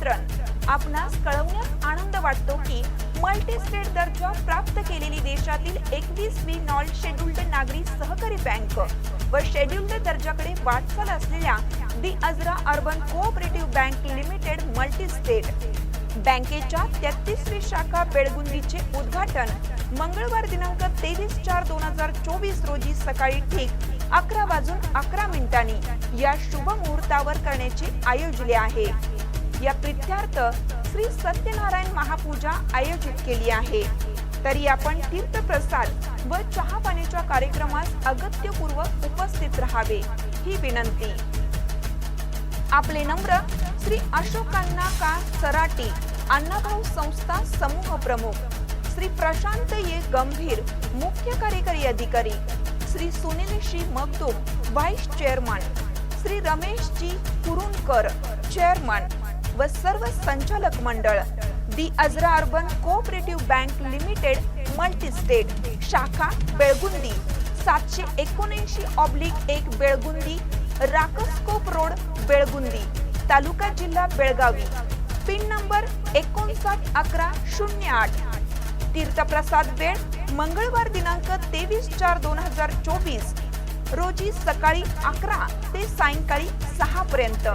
नियंत्रण आपणास कळवण्यात आनंद वाटतो की मल्टीस्टेट दर्जा प्राप्त केलेली देशातील एकवीस बी नॉन शेड्युल्ड नागरी सहकारी बँक व शेड्युल्ड दर्जाकडे वाटचाल असलेल्या the Ajara urban cooperative bank limited multistate. बँकेच्या तेहतीसवी शाखा बेळगुंदीचे उद्घाटन मंगळवार दिनांक तेवीस चार दोन हजार चोवीस रोजी सकाळी ठीक अकरा वाजून अकरा मिनिटांनी या शुभ मुहूर्तावर करण्याचे आयोजले आहे. या प्रित्यार्थ श्री सत्यनारायण महापूजा आयोजित केली आहे. तरी आपण तीर्थप्रसाद व चहा पाण्याच्या कार्यक्रमास अगत्यपूर्वक उपस्थित राहावे ही विनंती. आपले नम्र श्री अशोकांना का सराटी अण्णाभाऊ संस्था समूह प्रमुख श्री प्रशांत ये गंभीर मुख्य कार्यकारी अधिकारी Shri Sunil Shri Magdum vice chairman Shri Ramesh G Kurunkar chairman व सर्व संचालक मंडळ the Ajara urban cooperative bank limited multi state शाखा बेळगुंदी सातशे एकोणऐंशी ऑब्लिक एक बेळगुंदी राकसकोप रोड बेळगुंदी तालुका जिल्हा बेळगावी. पिन नंबर एकोणसाठ अकरा शून्य आठ. तीर्थप्रसाद वेळ मंगळवार दिनांक तेवीस चार दोन हजार चोवीस रोजी सकाळी अकरा ते सायंकाळी सहा पर्यंत.